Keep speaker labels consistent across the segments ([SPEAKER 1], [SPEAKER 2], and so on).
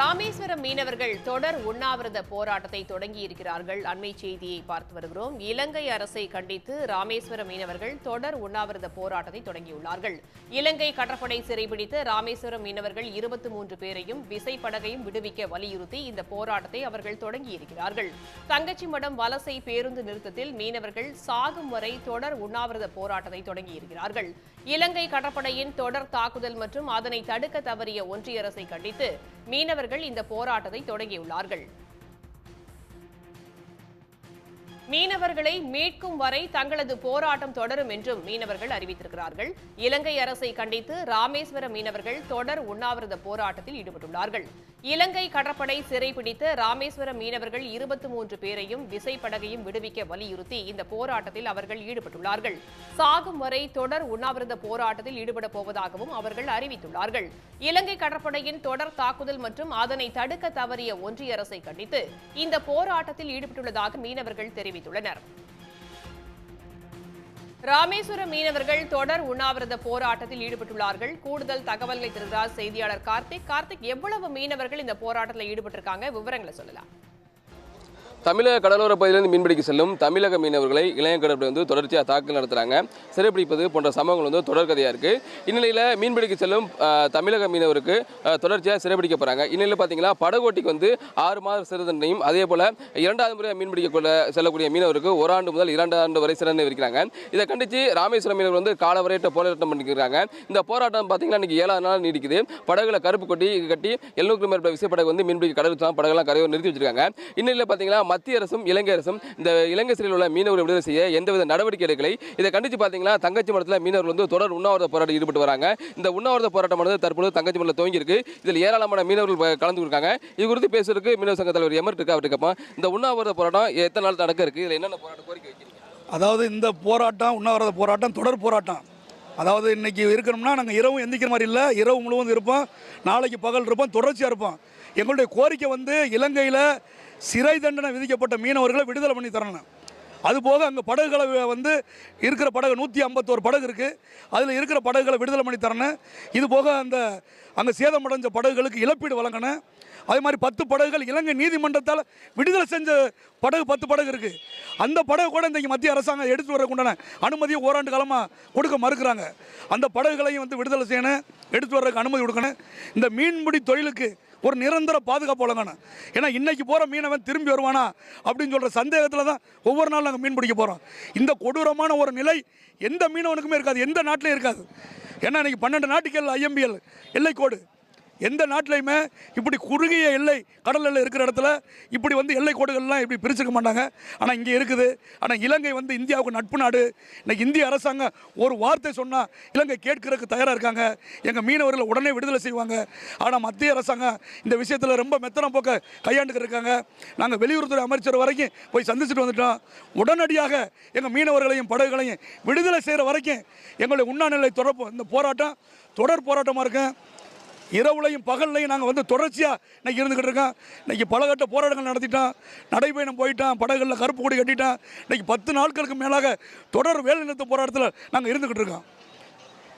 [SPEAKER 1] ராமேஸ்வரம் மீனவர்கள் தொடர் உண்ணாவிரத போராட்டத்தை தொடங்கி இருக்கிறார்கள் அண்மை செய்தியை பார்த்து வருகிறோம். இலங்கை அரசை கண்டித்து ராமேஸ்வரம் மீனவர்கள் தொடர் உண்ணாவிரத போராட்டத்தை தொடங்கியுள்ளார்கள். இலங்கை கடற்படை சிறைபிடித்த ராமேஸ்வரம் மீனவர்கள் இருபத்தி மூன்று பேரையும் விசைப்படகையும் விடுவிக்க வலியுறுத்தி இந்த போராட்டத்தை அவர்கள் தொடங்கியிருக்கிறார்கள். தங்கச்சிமடம் வலசை பேருந்து நிறுத்தத்தில் மீனவர்கள் சாகும் வரை தொடர் உண்ணாவிரத போராட்டத்தை தொடங்கியிருக்கிறார்கள். இலங்கை கடற்படையின் தொடர் தாக்குதல் மற்றும் அதனை தடுக்க தவறிய ஒன்றிய அரசை கண்டித்து மீனவர்கள் இந்த போராட்டத்தை தொடங்கியுள்ளார்கள். மீனவர்களை மீட்கும் வரை தங்களது போராட்டம் தொடரும் என்றும் மீனவர்கள் அறிவித்திருக்கிறார்கள். இலங்கை அரசை கண்டித்து ராமேஸ்வர மீனவர்கள் தொடர் உண்ணாவிரத போராட்டத்தில் ஈடுபட்டுள்ளார்கள். இலங்கை கடற்படை சிறைபிடித்த ராமேஸ்வர மீனவர்கள் இருபத்தி மூன்று பேரையும் விசைப்படகையும் விடுவிக்க வலியுறுத்தி இந்த போராட்டத்தில் அவர்கள் ஈடுபட்டுள்ளார்கள். சாகும் வரை தொடர் உண்ணாவிரத போராட்டத்தில் ஈடுபடப் போவதாகவும் அவர்கள் அறிவித்துள்ளார்கள். இலங்கை கடற்படையின் தொடர் தாக்குதல் மற்றும் அதனை தடுக்க தவறிய ஒன்றிய அரசை கண்டித்து இந்த போராட்டத்தில் ஈடுபட்டுள்ளதாக மீனவர்கள் தெரிவித்துள்ளனர். ராமேஸ்வர மீனவர்கள் தொடர் உண்ணாவிரத போராட்டத்தில் ஈடுபட்டுள்ளார்கள். கூடுதல் தகவல்களை தருகிறார் செய்தியாளர் கார்த்திக். கார்த்திக் எவ்வளவு மீனவர்கள் இந்த போராட்டத்தில் ஈடுபட்டிருக்காங்க? விவரங்களை சொல்லலாம்.
[SPEAKER 2] தமிழக கடலோர பகுதியிலிருந்து மீன்பிடிக்க செல்லும் தமிழக மீனவர்களை இளைய கடற்படை வந்து தொடர்ச்சியாக தாக்கல் நடத்துகிறாங்க சிறைப்பிடிப்பது போன்ற சம்பவங்கள் வந்து தொடர்கதையாக இருக்குது இந்நிலையில் மீன்பிடிக்க செல்லும் தமிழக மீனவருக்கு தொடர்ச்சியாக சிறைப்பிடிக்க போகிறாங்க இந்நிலையில் பார்த்தீங்கன்னா படகோட்டிக்கு வந்து ஆறு மாத சிறை தண்டனையும் அதே போல் இரண்டாவது முறையாக மீன்பிடிக்க கொள்ள செல்லக்கூடிய மீனவருக்கு ஒரு ஆண்டு முதல் இரண்டு ஆண்டு வரை சிறந்த விதிக்கிறாங்க. இதை கண்டித்து ராமேஸ்வரம் மீனவர் வந்து காலவரையிட்ட போராட்டம் பண்ணிக்கிறாங்க. இந்த போராட்டம் பார்த்தீங்கன்னா இன்னைக்கு ஏழாவது நாள் நீடிக்குது. படகுல கருப்பு கொட்டி கட்டி எழுநூறுக்கும் மேற்பட்ட விசைப்படகு வந்து மீன்பிடிக்க கடலுக்கு தான் படகுலாம் கரையோர் நிறுத்தி வச்சிருக்காங்க. இந்நிலையில் பார்த்தீங்கன்னா மத்திய அரசும் இலங்கை அரசும் இந்த இலங்கை சிறையில் உள்ள மீனவர்கள் விடுதலை செய்ய எந்தவித நடவடிக்கை எடுக்கலை. இதை கண்டித்து பார்த்தீங்கன்னா தங்கச்சி மடத்தில் மீனவர்கள் வந்து தொடர் உண்ணாவிரத போராட்டம் ஈடுபட்டு வராங்க. இந்த உண்ணாவிரத போராட்டமானது தற்பொழுது தங்கச்சி மடத்தில் துவங்கி இருக்கு இதில் ஏராளமான மீனவர்கள் கலந்து இருக்காங்க இது குறித்து பேசுறதுக்கு மீனவ சங்க தலைவர் எமர் இருக்கு அவருக்கு கேட்போம் இந்த உண்ணாவிரத போராட்டம் எத்தனை நாள் நடக்க இருக்கு? இதில் என்னென்ன போராட்டம் கோரிக்கை வைக்கிறீங்க?
[SPEAKER 3] அதாவது இந்த போராட்டம் உண்ணாவிரத போராட்டம் தொடர் போராட்டம். அதாவது இன்றைக்கி இருக்கணும்னா நாங்கள் இரவு எந்திக்கிற மாதிரி இல்லை இரவு முழுவதும் இருப்போம் நாளைக்கு பகல் இருப்போம் தொடர்ச்சியாக இருப்போம். எங்களுடைய கோரிக்கை வந்து இலங்கையில் சிறை தண்டனை விதிக்கப்பட்ட மீனவர்களை விடுதலை பண்ணி தரணும். அதுபோக அங்கே படகுகளை வந்து இருக்கிற படகு நூற்றி ஐம்பத்தோரு படகு இருக்குது அதில் இருக்கிற படகுகளை விடுதலை பண்ணி தரணும். இது போக அந்த அங்கே சேதமடைஞ்ச படகுகளுக்கு இழப்பீடு வழங்கணும். அதே மாதிரி பத்து படகுகள் இலங்கை நீதிமன்றத்தால் விடுதலை செஞ்ச படகு பத்து படகு இருக்குது அந்த படகு கூட இன்றைக்கி மத்திய அரசாங்கம் எடுத்து வரக்குண்டான அனுமதியை ஓராண்டு காலமாக கொடுக்க மறுக்கிறாங்க. அந்த படகுகளையும் வந்து விடுதலை செய்யணும் எடுத்து வர்றதுக்கு அனுமதி கொடுக்கணும். இந்த மீன்பிடி தொழிலுக்கு ஒரு நிரந்தர பாதுகாப்பு வழங்கணும். ஏன்னா இன்றைக்கி போகிற மீனவன் திரும்பி வருவானா அப்படின்னு சொல்கிற சந்தேகத்தில் தான் ஒவ்வொரு நாள் நாங்கள் மீன் பிடிக்க போகிறோம் இந்த கொடூரமான ஒரு நிலை எந்த மீனவனுக்குமே இருக்காது எந்த நாட்டிலையும் இருக்காது. ஏன்னா இன்றைக்கி பன்னெண்டு நாட்டுகள் ஐஎம்பிஎல் எல்லைக்கோடு. எந்த நாட்டிலையுமே இப்படி குறுகிய எல்லை கடல் எல்லை இருக்கிற இடத்துல இப்படி வந்து எல்லை கோடுகள்லாம் இப்படி பிரிச்சுக்க மாட்டாங்க. ஆனால் இங்கே இருக்குது. ஆனால் இலங்கை வந்து இந்தியாவுக்கு நட்பு நாடு. இன்னைக்கு இந்திய அரசாங்கம் ஒரு வார்த்தை சொன்னால் இலங்கை கேட்கறதுக்கு தயாராக இருக்காங்க. எங்கள் மீனவர்களை உடனே விடுதலை செய்வாங்க. ஆனால் மத்திய அரசாங்கம் இந்த விஷயத்தில் ரொம்ப மெத்தனம் போக்க கையாண்டுக்கிட்டு இருக்காங்க. நாங்கள் வெளியுறவுத்துறை அமைச்சர் வரைக்கும் போய் சந்திச்சுட்டு வந்துட்டோம். உடனடியாக எங்கள் மீனவர்களையும் படகுகளையும் விடுதலை செய்கிற வரைக்கும் எங்களுடைய உண்ணாநிலை தொடர்பு இந்த போராட்டம் தொடர் போராட்டமாக இருக்கும். இரவுலையும் பகல்லையும் நாங்கள் வந்து தொடர்ச்சியாக இன்னைக்கு இருந்துக்கிட்டு இருக்கோம். இன்னைக்கு பலகட்ட போராட்டங்கள் நடத்திட்டோம் நடைபயணம் போயிட்டோம் படகுகளில் கருப்பு கொடி கட்டிட்டோம் இன்னைக்கு பத்து நாட்களுக்கு மேலாக தொடர் வேலைநிறுத்த போராட்டத்தில் நாங்கள் இருந்துக்கிட்டு இருக்கோம்.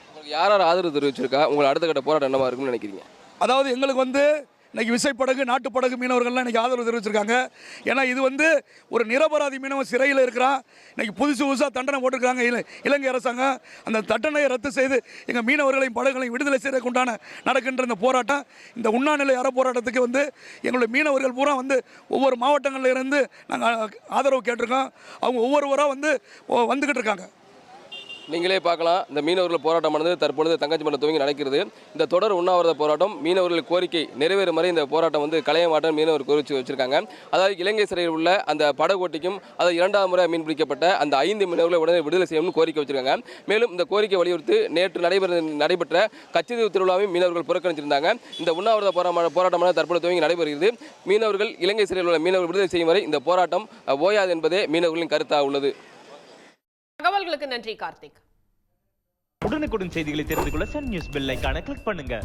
[SPEAKER 2] உங்களுக்கு யார் யார் ஆதரவு தெரிவிச்சிருக்கா? உங்கள் அடுத்த கட்ட போராட்டம் என்னவா இருக்குன்னு நினைக்கிறீங்க?
[SPEAKER 3] அதாவது எங்களுக்கு வந்து இன்றைக்கி விசைப்படகு நாட்டுப்படகு மீனவர்கள்லாம் இன்னைக்கு ஆதரவு தெரிவிச்சிருக்காங்க. ஏன்னா இது வந்து ஒரு நிரபராதி மீனவன் சிறையில் இருக்கிறான். இன்றைக்கி புதுசு புதுசாக தண்டனை போட்டிருக்காங்க இல இலங்கை அரசாங்கம். அந்த தண்டனையை ரத்து செய்து எங்கள் மீனவர்களையும் படகுகளையும் விடுதலை செய்யறதுக்கு உண்டான நடக்கின்ற இந்த போராட்டம் இந்த உண்ணாநிலை அற போராட்டத்துக்கு வந்து எங்களுடைய மீனவர்கள் பூரா வந்து ஒவ்வொரு மாவட்டங்களில் இருந்து நாங்கள் ஆதரவு கேட்டிருக்கோம். அவங்க ஒவ்வொருவராக வந்து வந்துக்கிட்டு இருக்காங்க.
[SPEAKER 2] நீங்களே பார்க்கலாம். இந்த மீனவர்கள் போராட்டமானது தற்பொழுது தங்கச்சி மன்ற துவங்கி நடக்கிறது. இந்த தொடர் உண்ணாவிரத போராட்டம் மீனவர்கள் கோரிக்கை நிறைவேறும் வரை இந்த போராட்டம் வந்து களைய மாட்டம் மீனவர் கோரிச்சு வச்சிருக்காங்க. அதாவது இலங்கை சிறையில் உள்ள அந்த படகோட்டிக்கும் அதாவது இரண்டாம் முறை மீன் பிடிக்கப்பட்ட அந்த ஐந்து மீனவர்களை உடனே விடுதலை செய்யணும்னு கோரிக்கை வச்சிருக்காங்க. மேலும் இந்த கோரிக்கை வலியுறுத்தி நேற்று நடைபெற நடைபெற்ற கச்சிதீவு திருவிழாவையும் மீனவர்கள் புறக்கணிச்சிருந்தாங்க. இந்த உண்ணாவிரத போராட்ட போராட்டமானது தற்பொழுது துவங்கி நடைபெறுகிறது. மீனவர்கள் இலங்கை சிறையில் உள்ள மீனவர்கள் விடுதலை செய்யும் வரை இந்த போராட்டம் ஓயாது என்பதே மீனவர்களின் கருத்தாக உள்ளது.
[SPEAKER 1] தகவல்களுக்கு நன்றி கார்த்திக்.
[SPEAKER 4] உடனுக்குடன் செய்திகளை தெரிந்து கொள்ள சன் நியூஸ் பெல் ஐக்கான கிளிக் பண்ணுங்க.